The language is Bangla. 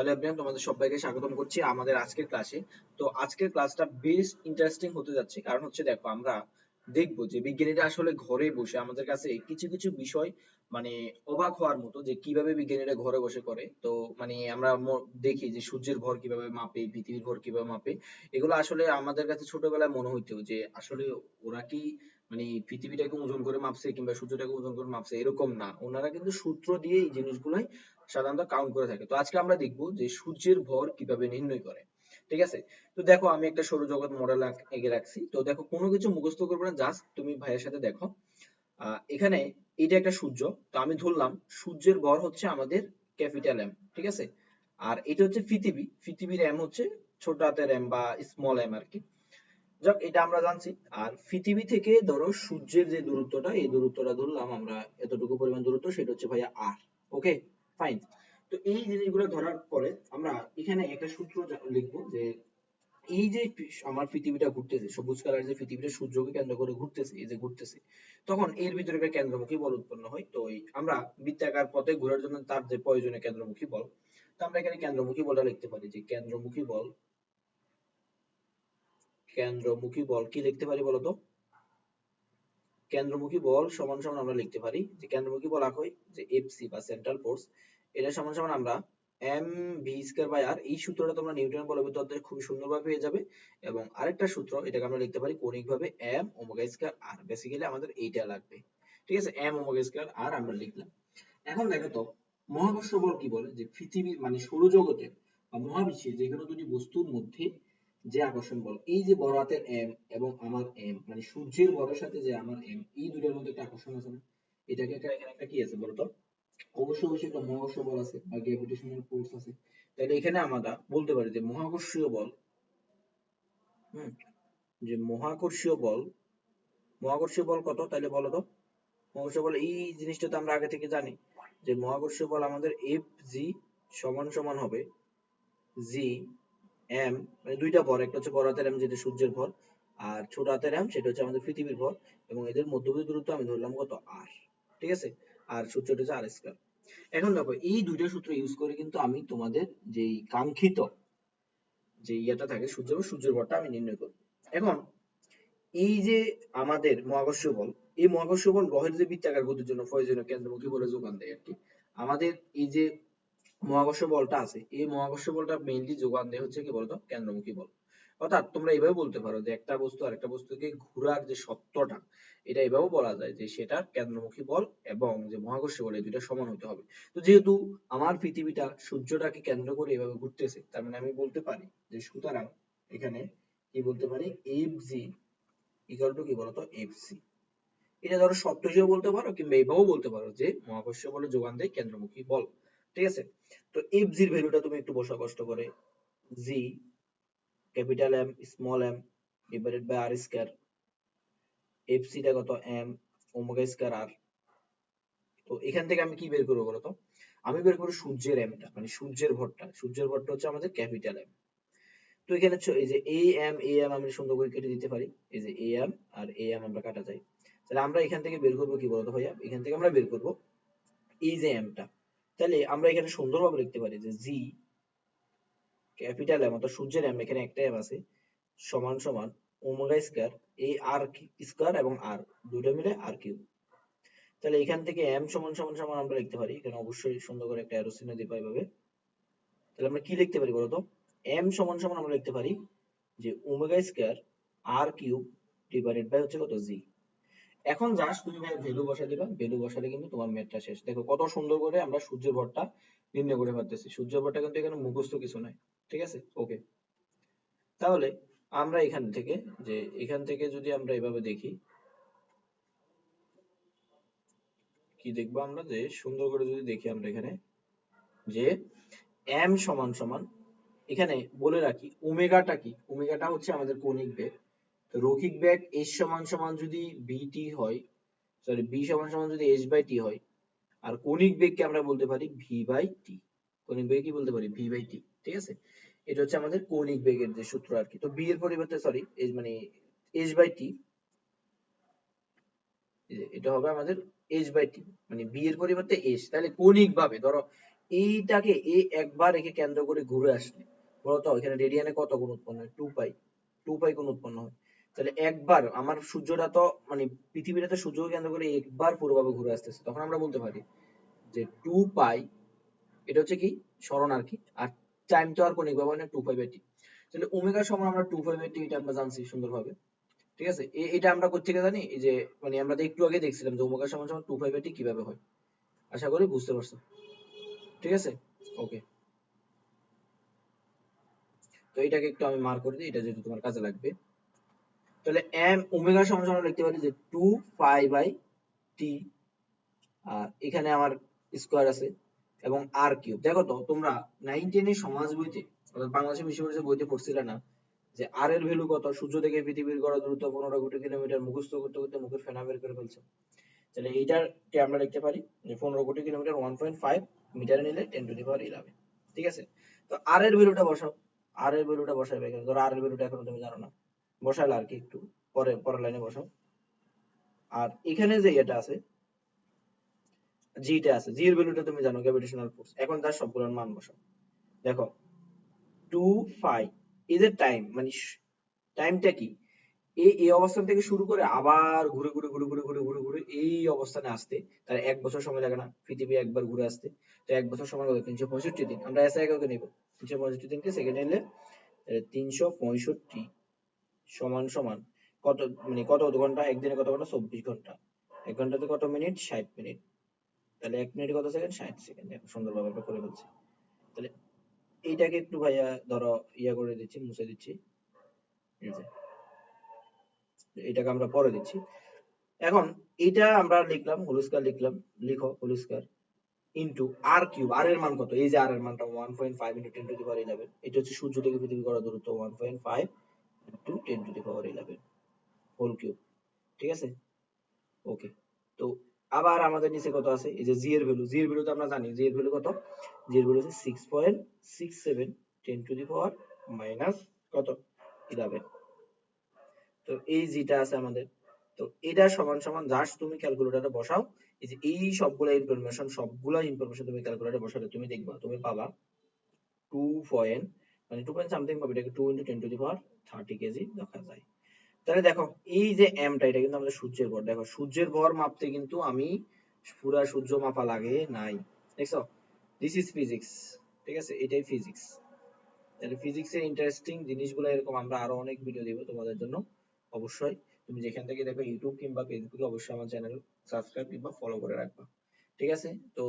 হ্যালো এভরিওয়ান তোমাদের সবাইকে স্বাগতম করছি আমাদের আজকের ক্লাসে তো আজকের ক্লাসটা বেশ ইন্টারেস্টিং হতে যাচ্ছে। কারণ হচ্ছে দেখো, আমরা দেখব যে বিজ্ঞানীরা আসলে ঘরে বসে আমাদের কাছে কিছু কিছু বিষয় মানে অবাক হওয়ার মতো যে কীভাবে বিজ্ঞানীরা ঘরে বসে করে। তো মানে আমরা দেখি যে সূর্যের ভর কীভাবে মাপে, পৃথিবীর ভর কীভাবে মাপে। এগুলো আসলে আমাদের কাছে ছোটবেলায় মনে হইতো যে আসলে ওরা কি মানে পৃথিবীটাকে ওজন করে মাপছে কিংবা সূর্যটাকে ওজন করে মাপছে, এরকম না। ওনারা কিন্তু সূত্র দিয়ে এই জিনিসগুলাই সাধারণত কাউন্ট করে থাকে। তো আজকে আমরা দেখব যে সূর্যের ভর কীভাবে নির্ণয় করে। ঠিক আছে? তো দেখো, আমি একটা সৌরজগৎ মডেল এঁকে রাখছি। তো দেখো, কোনো কিছু মুখস্থ করবে না জাস্ট তুমি ভাইয়ের সাথে দেখো। এখানে এটা একটা সূর্য। তো আমি ধরলাম, সূর্যের ভর হচ্ছে আমাদের ক্যাপিটাল এম ঠিক আছে? আর এটা হচ্ছে পৃথিবী। পৃথিবীর এম হচ্ছে ছোট হাতের এম বা স্মল এম আর কি। যাক, এটা আমরা জানছি। আর পৃথিবী থেকে ধরো সূর্যের যে দূরত্বটা, এই দূরত্বটা ধরলাম আমরা এতটুকু পরিমাণ দূরত্ব, সেটা হচ্ছে ভাইয়া আর ওকে ফাইন তো এই জিনিসগুলো ধরার পরে আমরা এখানে একটা সূত্র লিখব যে এই যে আমার পৃথিবীটা ঘুরতেছে, সবুজ কালার যে পৃথিবীটা, সূর্যকে কেন্দ্র করে ঘুরতেছে, এই যে ঘুরতেছে, তখন এর ভিতরে একটা কেন্দ্রমুখী বল উৎপন্ন হয়। তো আমরা বৃত্তাকার পথে ঘোরার জন্য তার যে প্রয়োজনীয় কেন্দ্রমুখী বল, তো আমরা এখানে কেন্দ্রমুখী বলটা লিখতে পারি যে কেন্দ্রমুখী বল কেন্দ্রমুখী বল কি লিখতে পারি বলতো কেন্দ্রমুখী বল সমান সমান আমরা লিখতে পারি। যে কেন্দ্রমুখী বল একই যে এফসি বা সেন্ট্রাল ফোর্স এটা সমান সমান আমরা M V square by R এই সূত্রটা তোমরা নিউটনের বলবিদ্যা অধ্যায়ে খুব সুন্দরভাবে পেয়ে যাবে। এবং আরেকটা সূত্র, এটাকে আমরা লিখতে পারি কৌণিকভাবে M omega square R basically আমাদের এইটা লাগবে। ঠিক আছে? এম ওমেগা স্কয়ার আর আমরা লিখলাম। এখন দেখো তো, মহাকর্ষ বল কি বলে? যে পৃথিবীর মানে সৌরজগতে বা মহাবিশ্বে যে কোনো দুটি বস্তুর মধ্যে যে আকর্ষণ বল, এই যে বড় হাতের এম এবং আমার এম মানে সূর্যের বড়ের সাথে যে আমার এম এই দুটোর মধ্যে একটা আকর্ষণ আছে না? এটাকে একটা, এখানে একটা কি আছে বলতো? অবশ্যই অবশ্যই একটা মহাকর্ষ বল আছে বা গ্র্যাভিটেশনাল ফোর্স আছে। তাহলে এখানে আমরা বলতে পারি যে মহাকর্ষীয় বল, হুম, যে মহাকর্ষীয় বল মহাকর্ষীয় বল কত? তাহলে বলো তো। মহাকর্ষীয় বল, এই জিনিসটা তো আমরা আগে থেকে জানি যে মহাকর্ষীয় বল আমাদের এফ জি সমান সমান হবে জি এম মানে দুইটা ভর, একটা হচ্ছে বড় হাতের এম যেটা সূর্যের ভর, আর ছোট হাতের এম সেটা হচ্ছে আমাদের পৃথিবীর ভর, এবং এদের মধ্যবর্তী দূরত্ব আমি ধরলাম কত? আর ঠিক আছে? আর সূত্রটা হচ্ছে আর স্কয়ার এখন দেখো, এই দুইটা সূত্র ইউজ করে কিন্তু আমি তোমাদের যেই কাঙ্ক্ষিত যে ইয়েটা থাকে সূর্য এবং সূর্যের ভরটা আমি নির্ণয় করব। এখন, এই যে আমাদের মহাকর্ষ বল, এই মহাকর্ষ বল গ্রহের যে বৃত্তাকার গতির জন্য প্রয়োজনীয় কেন্দ্রমুখী বলে যোগান দেয় আর কি, আমাদের এই যে মহাকর্ষ বলটা আছে। এই মহাকর্ষ বলটা মেইনলি যোগান দেয় হচ্ছে কি বলতো? কেন্দ্রমুখী বল। অর্থাৎ তোমরা এইভাবে বলতে পারো যে একটা বস্তু আরেকটা বস্তুকে ঘোরার যে সত্যটা, এটা এভাবে বলা যায় যে সেটা কেন্দ্রমুখী বল এবং যে মহাকর্ষ বল, এই দুইটা সমান হতে হবে। তো যেহেতু আমার পৃথিবীটা সূর্যটাকে কেন্দ্র করে এভাবে ঘুরতেছে, তার মানে আমি বলতে পারি যে সুতরাং এখানে কি বলতে পারি? এফ জি ইকুয়াল টু কি বলতো? এফ সি এটা ধরো সত্য হিসেবে বলতে পারো কিংবা এইভাবেও বলতে পারো যে মহাকর্ষ বলে যোগান দেয় কেন্দ্রমুখী বল। ঠিক আছে? তো এফ জির ভ্যালুটা তুমি একটু বসা কষ্ট করে। G capital M small M divided by R square F theta কত? এম ওমেগা স্কয়ার আর তো এখান থেকে আমি কি বের করব বলতো? আমি বের করব সূর্যের এমটা মানে সূর্যের ভরটা। সূর্যের ভরটা হচ্ছে আমাদের ক্যাপিটাল এম তো এখানে এই যে এ এম এ এম আমরা সুন্দর করে কেটে দিতে পারি। এই যে A M R A M আমরা কাটা যায় তাহলে আমরা এখান থেকে বের করব কি বলতো ভাইয়া? এখান থেকে আমরা বের করব এই যে এমটা তাহলে আমরা এখানে সুন্দরভাবে লিখতে পারি যে জি ক্যাপিটাল এম অর্থাৎ সূর্যের এম এখানে একটা এম আছে, সমান সমান ওমেগা স্কয়ার এই আর স্কয়ার এবং আর, দুটো মিলে আর কিউব। তাহলে এখান থেকে এম সমান সমান সমান আমরা লিখতে পারি, এখানে অবশ্যই সুন্দর করে একটা অ্যারো চিহ্ন দিতে এইভাবে তাহলে আমরা কি লিখতে পারি বলতো? এম সমান সমান আমরা লিখতে পারি যে omega square R cube divided by হচ্ছে কত? জি এখন জাস্ট তুমি ভাই ভ্যালু বসা দিবা ভ্যালু বসালে কিন্তু তোমার ম্যাথটা শেষ। দেখো কত সুন্দর করে আমরা সূর্যের ভরটা নির্ণয় করে পারতেছি সূর্যের ভরটা কিন্তু এখানে মুখস্থ কিছু নাই, ঠিক আছে? ওকে তাহলে আমরা এখান থেকে, যে এখান থেকে যদি আমরা এভাবে দেখি, কি দেখব আমরা? যে সুন্দর করে যদি দেখি আমরা এখানে, যে m সমান সমান, এখানে বলে রাখি, ওমেগাটা কি? ওমেগাটা হচ্ছে আমাদের কৌণিক বেগ। রৈখিক বেগ s সমান সমান যদি vt হয় সরি b সমান সমান যদি h বাই t হয়, আর কৌণিক বেগকে আমরা বলতে পারি v বাই t কৌণিক বেগ কি বলতে পারি? V বাই t, ঠিক আছে? এটা হচ্ছে আমাদের কৌণিক বেগের যে সূত্র আর কি। তো b এর পরিবর্তে সরি মানে h বাই t এটা হবে আমাদের h বাই t মানে b এর পরিবর্তে h তাহলে কৌণিক ভাবে, ধরো, এইটাকে এই একবার একে কেন্দ্র করে ঘুরে আসলে বলতো এখানে রেডিয়ানে কত গুণ উৎপন্ন হয়? টু পাই টু পাই গুণ উৎপন্ন হয়। তাহলে একবার আমার সূর্যটা তো মানে পৃথিবীটা তো সূর্যকে কেন্দ্র করে একবার পুরোভাবে ঘুরে আসতেছে, তখন আমরা বলতে পারি যে টু পাই, এটা হচ্ছে কি? স্মরণ আর কি, আর টাইম তো আর কণিক ব্যবহার টু পাই বাই টি। তাহলে ওমেগার সমান আমরা টু পাই বাই টি, এটা আমরা জানছি সুন্দরভাবে। ঠিক আছে? এটা আমরা কোথেকে জানি? যে মানে আমরা তো একটু আগে দেখছিলাম যে ওমেগার সমান সমান টু পাই বাই টি কীভাবে হয়। আশা করি বুঝতে পারছ। ঠিক আছে? ওকে। তো এটাকে একটু আমি মার্ক করে দিই, এটা যেহেতু তোমার কাজে লাগবে। তাহলে এম ওমেগা সমান সমান লিখতে পারি যে টু পাই বাই টি আর এখানে আমার স্কোয়ার আছে, এবং আর কিউব দেখো তো, তোমরা নাইন টেনের সমাজ বইতে, অর্থাৎ বাংলাদেশের বিশ্ববিদ্যালয়ের বইতে পড়ছিলে না, যে আর এর ভ্যালু কত? সূর্য থেকে পৃথিবীর গড় দূরত্ব পনেরো কোটি কিলোমিটার মুখস্থ করতে করতে মুখের ফেনা বের করে ফেলছে। তাহলে এইটার এইটাকে আমরা লিখতে পারি, যে পনেরো কোটি kilometre one point five metre নিলে ten to the power eleven ঠিক আছে? তো আর এর ভ্যালুটা বসাও আর এর ভ্যালুটা বসাবে এখানে, ধরো আর এর ভ্যালুটা এখনও তুমি জানো না। বসালে আর কি একটু, পরে, পরের লাইনে বসাও। আর এখানে যে এটা আছে জিটা আছে জি এর ভ্যালুটা তুমি জানো গ্র্যাভিটেশনাল ফোর্স এখন তার সবগুলোর মান বসাও। দেখো two five is a time মানে টাইমটা কি? এই এই অবস্থান থেকে শুরু করে আবার ঘুরে ঘুরে ঘুরে ঘুরে ঘুরে ঘুরে ঘুরে এই অবস্থানে আসতে, তার এক বছর সময় লাগে না পৃথিবী একবার ঘুরে আসতে। তো এক বছর সময় লাগে, তিনশো পঁয়ষট্টি দিন। আমরা এসে এককে নিব? তিনশো পঁয়ষট্টি দিনকে সেকেন্ডে নিলে তিনশো পঁয়ষট্টি সমান সমান কত মানে কত ঘণ্টা, একদিনে কত ঘণ্টা? চব্বিশ ঘণ্টা। এক ঘন্টাতে কত মিনিট? ষাট মিনিট। তাহলে এক মিনিট কত সেকেন্ড? ষাট সেকেন্ড। সুন্দরভাবে আমরা করে ফেলছি। তাহলে এইটাকে একটু ভাইয়া ধরো, ইয়া করে দিচ্ছি, মুছে দিচ্ছি। এটাকে আমরা পরে দিচ্ছি। এখন এটা আমরা লিখলাম হোল স্কয়ার লিখলাম। লিখো whole square into r cube আর এর মান কত? এই যে আর এর মানটা 1.5 ইনটু 10 টু দি পাওয়ার 11 এটা হচ্ছে সূর্য থেকে পৃথিবী করা দূরত্ব 1.5 into 10 to the power 11 whole cube ঠিক আছে? ওকে তো আবার আমাদের নিচে কত আছে? এই যে জি এর ভ্যালু জি এর ভ্যালু তো আমরা জানি। জি এর ভ্যালু কত? জি এর ভ্যালু হচ্ছে 6.67 10 টু দি পাওয়ার মাইনাস কত? 11 তো এই জিটা আছে আমাদের। তো এটা সমান সমান জাস্ট তুমি ক্যালকুলেটরে বসাও। এই যে এই সবগুলা ইনফরমেশন সবগুলা ইনফরমেশন তুমি ক্যালকুলেটরে বসালে তুমি দেখবা, তুমি পাবা টু পয়েন্ট মানে টু পয়েন্ট সামথিং পাবে, এটাকে two into ten to the power thirty kg দেখা যায়। তাহলে দেখো, এই যে এমটা এটা কিন্তু আমাদের সূর্যের ভর দেখো, সূর্যের ভর মাপতে কিন্তু আমি পুরা সূর্য মাপা লাগে নাই। দেখছ দিস ইজ ফিজিক্স ঠিক আছে? এটাই ফিজিক্স তাহলে ফিজিক্সের ইন্টারেস্টিং জিনিসগুলো এরকম আমরা আরও অনেক ভিডিও দিব তোমাদের জন্য, অবশ্যই। তুমি যেখান থেকে দেখো ইউটিউব কিংবা ফেসবুকে অবশ্যই আমার চ্যানেল সাবস্ক্রাইব কিংবা ফলো করে রাখবা। ঠিক আছে? তো